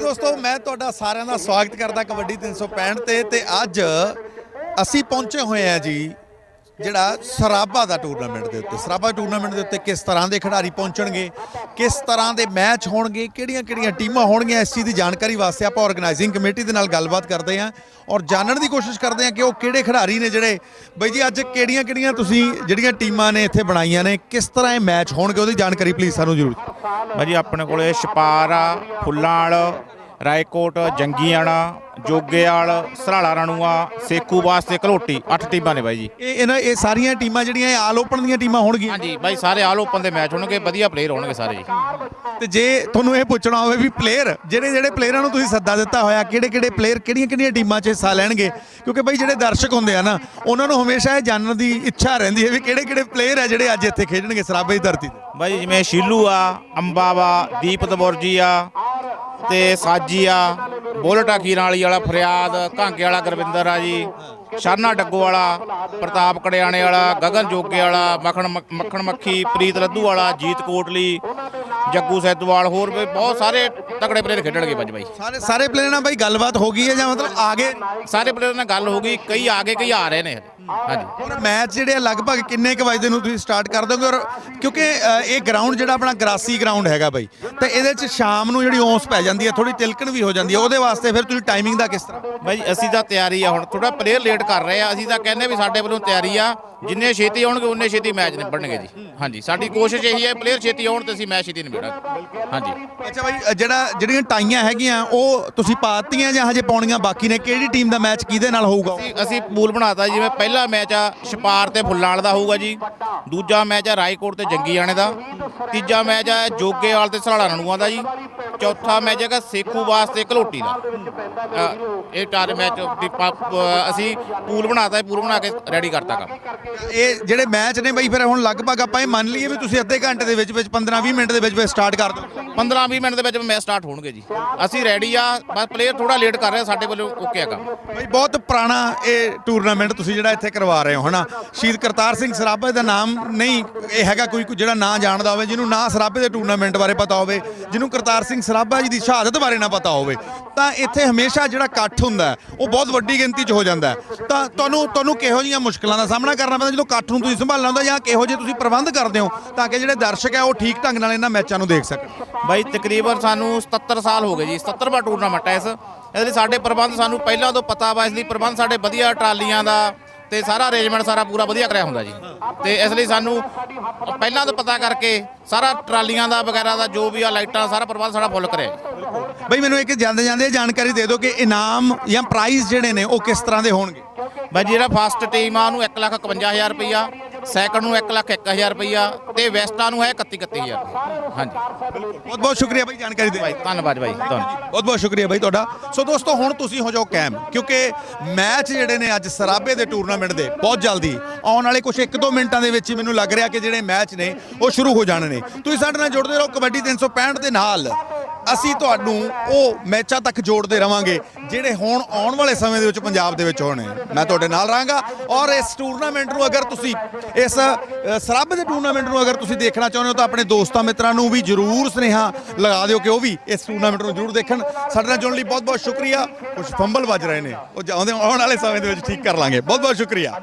ਦੋਸਤੋ, ਮੈਂ ਤੁਹਾਡਾ ਸਾਰਿਆਂ ਦਾ ਸਵਾਗਤ ਕਰਦਾ ਕਬੱਡੀ 365 ਤੇ ਤੇ ਅੱਜ ਅਸੀਂ ਪਹੁੰਚੇ ਹੋਏ ਆ ਜੀ ਜਿਹੜਾ ਸਰਾਬਾ ਦਾ ਟੂਰਨਾਮੈਂਟ ਦੇ ਉੱਤੇ। ਸਰਾਬਾ ਟੂਰਨਾਮੈਂਟ ਦੇ ਉੱਤੇ ਕਿਸ ਤਰ੍ਹਾਂ ਦੇ ਖਿਡਾਰੀ ਪਹੁੰਚਣਗੇ, ਕਿਸ ਤਰ੍ਹਾਂ ਦੇ ਮੈਚ ਹੋਣਗੇ, ਕਿਹੜੀਆਂ-ਕਿਹੜੀਆਂ ਟੀਮਾਂ ਹੋਣਗੀਆਂ, ਇਸ ਚੀਜ਼ ਦੀ ਜਾਣਕਾਰੀ ਵਾਸਤੇ ਆਪਾਂ ਆਰਗੇਨਾਈਜ਼ਿੰਗ ਕਮੇਟੀ ਦੇ ਨਾਲ ਗੱਲਬਾਤ ਕਰਦੇ ਹਾਂ ਔਰ ਜਾਣਨ ਦੀ ਕੋਸ਼ਿਸ਼ ਕਰਦੇ ਹਾਂ ਕਿ ਉਹ ਕਿਹੜੇ ਖਿਡਾਰੀ ਨੇ ਜਿਹੜੇ, ਬਈ ਜੀ ਅੱਜ ਕਿਹੜੀਆਂ-ਕਿਹੜੀਆਂ ਤੁਸੀਂ ਜਿਹੜੀਆਂ ਟੀਮਾਂ ਨੇ ਇੱਥੇ ਬਣਾਈਆਂ ਨੇ, ਕਿਸ ਤਰ੍ਹਾਂ ਇਹ ਮੈਚ ਹੋਣਗੇ, ਉਹਦੀ ਜਾਣਕਾਰੀ ਪਲੀਜ਼ ਸਾਨੂੰ ਜ਼ਰੂਰ ਭਾਜੀ ਆਪਣੇ ਕੋਲੇ ਛਪਾਰ ਆ ਫੁੱਲਾਂ ਵਾਲ ਰਾਏਕੋਟ ਜੰਗੀਆਣਾ ਜੋਗੇਵਾਲ ਸਰਾਲਾ ਰਣੂਆ ਸੇਖੂ ਵਾਸਤੇ ਘਲੋਟੀ ਅੱਠ ਟੀਮਾਂ ਨੇ ਬਾਈ ਜੀ। ਇਹ ਇਹਨਾਂ ਇਹ ਸਾਰੀਆਂ ਟੀਮਾਂ ਜਿਹੜੀਆਂ ਇਹ ਆਲ ਓਪਨ ਦੀਆਂ ਟੀਮਾਂ ਹੋਣਗੀਆਂ? ਹਾਂਜੀ ਬਾਈ ਸਾਰੇ ਆਲ ਓਪਨ ਦੇ ਮੈਚ ਹੋਣਗੇ ਵਧੀਆ ਪਲੇਅਰ ਹੋਣਗੇ ਸਾਰੇ ਜੀ। ਤੇ ਜੇ ਤੁਹਾਨੂੰ ਇਹ ਪੁੱਛਣਾ ਹੋਵੇ ਵੀ ਪਲੇਅਰ ਜਿਹੜੇ ਜਿਹੜੇ ਪਲੇਅਰਾਂ ਨੂੰ ਤੁਸੀਂ ਸੱਦਾ ਦਿੱਤਾ ਹੋਇਆ ਕਿਹੜੇ ਕਿਹੜੇ ਪਲੇਅਰ ਕਿਹੜੀਆਂ ਕਿਹੜੀਆਂ ਟੀਮਾਂ 'ਚ ਹਿੱਸਾ ਲੈਣਗੇ? ਕਿਉਂਕਿ ਬਈ ਜਿਹੜੇ ਦਰਸ਼ਕ ਹੁੰਦੇ ਆ ਨਾ ਉਹਨਾਂ ਨੂੰ ਹਮੇਸ਼ਾ ਇਹ ਜਾਣਨ ਦੀ ਇੱਛਾ ਰਹਿੰਦੀ ਹੈ ਵੀ ਕਿਹੜੇ ਕਿਹੜੇ ਪਲੇਅਰ ਆ ਜਿਹੜੇ ਅੱਜ ਇੱਥੇ ਖੇਡਣਗੇ ਸਰਾਬੇ ਦੀ ਧਰਤੀ ਤੇ। ਬਾਈ ਜਿਵੇਂ ਸ਼ੀਲੂ ਆ ਅੰਬਾ ਵਾ ਦੀਪ ਦਬੁਰਜੀ ਆ ਤੇ ਸਾਜੀ ਆ ਬੁਲਟ ਅਖੀਰਾਂ ਵਾਲੀ ਵਾਲਾ, ਫਰਿਆਦ, ਘਾਂਗੇ ਵਾਲਾ ਗੁਰਵਿੰਦਰ ਆ ਜੀ, ਸ਼ਰਨਾ ਡੱਗੋ ਵਾਲਾ, ਪ੍ਰਤਾਪ ਕੜਿਆਣੇ ਵਾਲਾ, ਗਗਨ ਜੋਗੇ ਵਾਲਾ, ਮੱਖਣ ਮੱਖ- ਮੱਖਣ ਮੱਖੀ, ਪ੍ਰੀਤ ਲੱਧੂ ਵਾਲਾ, ਜੀਤ ਕੋਟਲੀ ਜੱਗੂ ਸੈਦਵਾਲ ਹੋਰ ਵੀ ਬਹੁਤ ਸਾਰੇ ਤਕੜੇ ਪਲੇਅਰ ਖੇਡਣਗੇ ਬਾਈ ਬਾਈ। ਸਾਰੇ ਸਾਰੇ ਪਲੇਅਰਾਂ ਨਾਲ ਬਈ ਗੱਲਬਾਤ ਹੋ ਗਈ ਹੈ ਜਾਂ ਮਤਲਬ ਆ ਗਏ ਸਾਰੇ ਪਲੇਅਰਾਂ ਨਾਲ ਗੱਲ ਹੋ ਗਈ ਕਈ ਆ ਗਏ ਕਈ ਆ ਰਹੇ ਨੇ। ਹਾਂਜੀ। ਔਰ ਮੈਚ ਜਿਹੜੇ ਆ ਲਗਭਗ ਕਿੰਨੇ ਕੁ ਵਜੇ ਨੂੰ ਤੁਸੀਂ ਸਟਾਰਟ ਕਰ ਦੋਗੇ? ਔਰ ਕਿਉਂਕਿ ਅ, ਇਹ ਗਰਾਊਂਡ ਜਿਹੜਾ ਆਪਣਾ ਗਰਾਸੀ ਗਰਾਊਂਡ ਹੈਗਾ ਬਈ ਤੇ ਇਹਦੇ 'ਚ ਸ਼ਾਮ ਨੂੰ ਜਿਹੜੀ ਔਂਸ ਪੈ ਜਾਂਦੀ ਹੈ ਥੋੜੀ ਤਿਲਕਣ ਵੀ ਹੋ ਜਾਂਦੀ ਹੈ। ਉਹਦੇ ਵਾਸਤੇ ਫਿਰ ਤੁਸੀਂ ਟਾਈਮਿੰਗ ਦਾ ਕਿਸ ਤਰ੍ਹਾਂ? ਬਾਈ ਅਸੀਂ ਤਾਂ ਤਿਆਰੀ ਆ ਹੁਣ ਥੋੜਾ ਪਲੇਅਰ ਲੇਟ ਕਰ ਰਹੇ ਆ। ਅਸੀਂ ਤਾਂ ਕਹਿੰਦੇ ਵੀ ਸਾਡੇ ਵੱਲੋਂ ਤਿਆਰੀ ਆ। ਜਿੰਨੇ ਛੇਤੀ ਆਉਣਗੇ ਉਨੇ ਛੇਤੀ ਮੈਚ ਨਿਬੜਨਗੇ ਜੀ। ਹਾਂਜੀ ਸਾਡੀ ਕੋਸ਼ਿਸ਼ ਇਹੀ ਹੈ ਪਲੇਅਰ ਛੇਤੀ ਆਉਣ ਤੇ ਅਸੀਂ ਮੈਚ ਛੇਤੀ ਨਿਬੜਾਂਗੇ। ਹਾਂਜੀ। ਅੱਛਾ ਬਾਈ ਅ, ਜਿਹੜਾ ਜਿਹੜੀਆਂ ਟਾਈਆਂ ਹੈਗੀਆਂ ਉਹ ਤੁਸੀਂ ਪਾਤੀਆਂ ਜਾਂ ਹਜੇ ਪਾਉਣੀਆਂ ਬਾਕੀ ਨੇ? ਕਿਹੜੀ ਟੀਮ ਦਾ ਮੈਚ ਕਿਹਦੇ ਨਾਲ ਹੋਊਗਾ? ਅਸੀਂ- ਪੂਲ ਬਣਾਤਾ ਜਿਵੇਂ ਪਹਿਲਾ ਮੈਚ ਆ ਛਪਾਰ ਤੇ ਫੁੱਲਾਲ ਦਾ ਹੋਊਗਾ ਜੀ। ਦੂਜਾ ਮੈਚ ਆ ਰਾਏਕੋਟ ਤੇ ਜੰਗੀ ਆਣੇ ਦਾ। ਤੀਜਾ ਮੈਚ ਆ ਜੋਗੇਵਾਲ ਤੇ ਸਰਾਲਾ ਰਣੂਆਂ ਦਾ ਜੀ। ਚੌਥਾ ਮੈਚ ਹੈਗਾ ਸੇਖੂ ਵਾਸਤੇ ਘਲੋਟੀ ਦਾ। ਅ, ਇਹ ਚਾਰ ਮੈਚ ਦੀ ਪਾ- ਅਸੀਂ ਪੂਲ ਬਣਾਤਾ ਪੂਲ ਬਣਾ ਕੇ ਰੈਡੀ ਕਰਤਾ ਕੰਮ। ਇਹ ਜਿਹੜੇ ਮੈਚ ਨੇ ਬਈ ਫਿਰ ਹੁਣ ਲਗਭਗ ਆਪਾਂ ਇਹ ਮੰਨ ਲਈਏ ਵੀ ਤੁਸੀਂ ਅੱਧੇ ਘੰਟੇ ਦੇ ਵਿੱਚ ਵਿੱਚ 15-20 ਮਿੰਟ ਦੇ ਵਿੱਚ ਵਿੱਚ ਸਟਾਰਟ ਕਰ ਦਿਓ। 15-20 ਮਿੰਟ ਦੇ ਵਿੱਚ ਮੈਚ ਸਟਾਰਟ ਹੋਣਗੇ ਜੀ। ਅਸੀਂ ਰੈਡੀ ਆ, ਬਸ ਪਲੇਅਰ ਥੋੜਾ ਲੇਟ ਕਰ ਰਿਹਾ, ਸਾਡੇ ਵੱਲੋਂ ਓਕੇ ਹੈਗਾ ਬਈ ਬਹੁਤ ਪੁਰਾਣਾ ਇਹ ਟੂਰਨਾਮੈਂਟ ਤੁਸੀਂ ਜਿਹੜਾ ਇੱਥੇ ਕਰਵਾ ਰਹੇ ਹੋ, ਹਨਾ? ਸ਼ਹੀਦ ਕਰਤਾਰ ਸਿੰਘ ਸਰਾਭਾ ਦਾ ਨਾਮ ਨਹੀਂ, ਇਹ ਹੈਗਾ ਕੋਈ ਕੋਈ ਜਿਹੜਾ ਨਾਂ ਜਾਣਦਾ ਹੋਵੇ, ਜਿਹਨੂੰ ਨਾ ਸਰਾਭੇ ਦੇ ਟੂਰਨਾਮੈਂਟ ਬਾਰੇ ਪਤਾ ਹੋਵੇ, ਜਿਹਨੂੰ ਕਰਤਾਰ ਸਿੰਘ ਸਰਾਭਾ ਜੀ ਦੀ ਸ਼ਹਾਦਤ ਬਾਰੇ ਨਾ ਪਤਾ ਹੋਵੇ, ਤਾਂ ਇੱਥੇ ਹਮੇਸ਼ਾ ਜਿਹੜਾ ਇਕੱਠ ਹੁੰਦਾ ਉਹ ਬਹੁਤ ਵੱਡੀ ਗਿਣਤੀ 'ਚ ਹੋ ਜਾਂਦਾ ਤਾਂ ਤੁਹਾਨੂੰ ਤੁਹਾਨੂੰ ਕਿਹੋ ਜਿਹੀਆਂ ਮੁਸ਼ਕਲਾਂ ਦਾ ਸਾਹਮਣਾ ਕਰਨਾ ਪੈਂਦਾ, ਜਦੋਂ ਇਕੱਠ ਨੂੰ ਤੁਸੀਂ ਸੰਭਾਲਣਾ ਹੁੰਦਾ ਜਾਂ ਕਿਹੋ ਜਿਹੇ ਤੁਸੀਂ ਪ੍ਰਬੰਧ ਕਰਦੇ ਹੋ, ਤਾਂ ਕਿ ਜਿਹੜੇ ਦਰਸ਼ਕ ਹੈ ਉਹ ਠੀਕ ਢੰਗ ਨਾਲ ਇਹਨਾਂ ਮੈਚਾਂ ਨੂੰ ਦੇਖ ਸਕਣ। ਬਾਈ ਤਕਰੀਬਨ ਸਾਨੂੰ 77 ਸਾਲ ਹੋ ਗਏ ਜੀ 77ਵਾਂ ਟੂਰਨਾਮੈਂਟ ਹੈ ਇਸ। ਇਹਦੇ ਲਈ ਸਾਡੇ ਪ੍ਰਬੰਧ ਸਾਨੂੰ ਪਹਿਲਾਂ ਤੋਂ ਪਤਾ ਵਾ ਇਸ ਲਈ ਪ੍ਰਬੰਧ ਸਾਡੇ ਵਧੀਆ ਟਰਾਲੀਆਂ ਦਾ ਤੇ ਸਾਰਾ ਅਰੇਂਜਮੈਂਟ ਸਾਰਾ ਪੂਰਾ ਵਧੀਆ ਕਰਿਆ ਹੁੰਦਾ ਜੀ। ਤੇ ਇਸ ਲਈ ਸਾਨੂੰ ਪਹਿਲਾਂ ਤੋਂ ਪਤਾ ਕਰਕੇ ਸਾਰਾ ਟਰਾਲੀਆਂ ਦਾ ਵਗੈਰਾ ਦਾ ਜੋ ਵੀ ਆ ਲਾਈਟਾਂ ਸਾਰਾ ਪ੍ਰਬੰਧ ਸਾਡਾ ਫੁੱਲ ਕਰਿਆ। ਬਈ ਮੈਨੂੰ ਇੱਕ ਜਾਂਦੇ ਜਾਂਦੇ ਜਾਣਕਾਰੀ ਦੇ ਦਿਓ ਕਿ ਇਨਾਮ ਜਾਂ ਪ੍ਰਾਈਜ਼ ਜਿਹੜੇ ਨੇ ਉਹ ਕਿਸ ਤਰ੍ਹਾਂ ਦੇ ਹੋਣਗੇ? ਬਾਈ ਜਿਹੜਾ ਫਸਟ ਟੀਮ ਆ ਉਹਨੂੰ 151000 ਰੁਪਈਆ ਸੈਕੰਡ ਨੂੰ 101000 ਰੁਪਈਆ ਤੇ ਵੈਸਟਾਂ ਨੂੰ ਹੈ 31 31000 ਹਾਂਜੀ। ਬਹੁਤ ਬਹੁਤ ਸ਼ੁਕਰੀਆ ਬਾਈ ਜਾਣਕਾਰੀ ਦੇ ਬਾਈ ਧੰਨਵਾਦ ਬਾਈ ਧੰਨਵਾਦ। ਬਹੁਤ ਬਹੁਤ ਸ਼ੁਕਰੀਆ ਬਾਈ ਤੁਹਾਡਾ। ਸੋ ਦੋਸਤੋ ਹੁਣ ਤੁਸੀਂ ਹੋ ਜਾਓ ਕੈਮ ਕਿਉਂਕਿ ਮੈਚ ਜਿਹੜੇ ਨੇ ਅੱਜ ਸਰਾਬੇ ਦੇ ਟੂਰਨਾਮੈਂਟ ਦੇ ਬਹੁਤ ਜਲਦੀ। ਆਉਣ ਵਾਲੇ ਕੁਝ 1-2 ਮਿੰਟਾਂ ਦੇ ਵਿੱਚ ਹੀ ਮੈਨੂੰ ਲੱਗ ਰਿਹਾ ਕਿ ਜਿਹੜੇ ਮੈਚ ਨੇ ਉਹ ਸ਼ੁਰੂ ਹੋ ਜਾਣੇ ਨੇ। ਤੁਸੀਂ ਸਾਡੇ ਨਾਲ ਜੁੜਦੇ ਰਹੋ ਕਬੱਡੀ 365 ਦੇ ਨਾਲ। ਅਸੀਂ ਤੁਹਾਨੂੰ ਉਹ ਮੈਚਾਂ ਤੱਕ ਜੋੜਦੇ ਰਵਾਂਗੇ ਜਿਹੜੇ ਹੁਣ ਆਉਣ ਵਾਲੇ ਸਮੇਂ ਦੇ ਵਿੱਚ ਪੰਜਾਬ ਦੇ ਵਿੱਚ ਹੋਣੇ। ਮੈਂ ਤੁਹਾਡੇ ਨਾਲ ਰਹਾਂਗਾ ਔਰ ਇਸ ਟੂਰਨਾਮੈਂਟ ਨੂੰ ਅਗਰ ਤੁਸੀਂ ਇਸ ਅ, ਦੇ ਟੂਰਨਾਮੈਂਟ ਨੂੰ ਅਗਰ ਤੁਸੀਂ ਦੇਖਣਾ ਚਾਹੁੰਦੇ ਹੋ ਤਾਂ ਆਪਣੇ ਦੋਸਤਾਂ ਮਿੱਤਰਾਂ ਨੂੰ ਵੀ ਜਰੂਰ ਸੁਨੇਹਾ ਲਗਾ ਦਿਓ ਕਿ ਉਹ ਵੀ ਇਸ ਟੂਰਨਾਮੈਂਟ ਨੂੰ ਜਰੂਰ ਦੇਖਣ। ਸਾਡੇ ਨਾਲ ਜੁੜਨ ਲਈ ਬਹੁਤ ਬਹੁਤ ਸ਼ੁਕਰੀਆ। ਕੁਝ ਫੰਬਲ ਵੱਜ ਰਹੇ ਨੇ। ਉਹ ਜਾਉਂਦੇ ਆਉਣ ਵਾਲੇ ਸਮੇਂ ਦੇ ਵਿੱਚ ਠੀਕ ਕਰ ਲਾਂਗੇ। ਬਹੁਤ ਬਹੁਤ ਸ਼ੁਕਰੀਆ।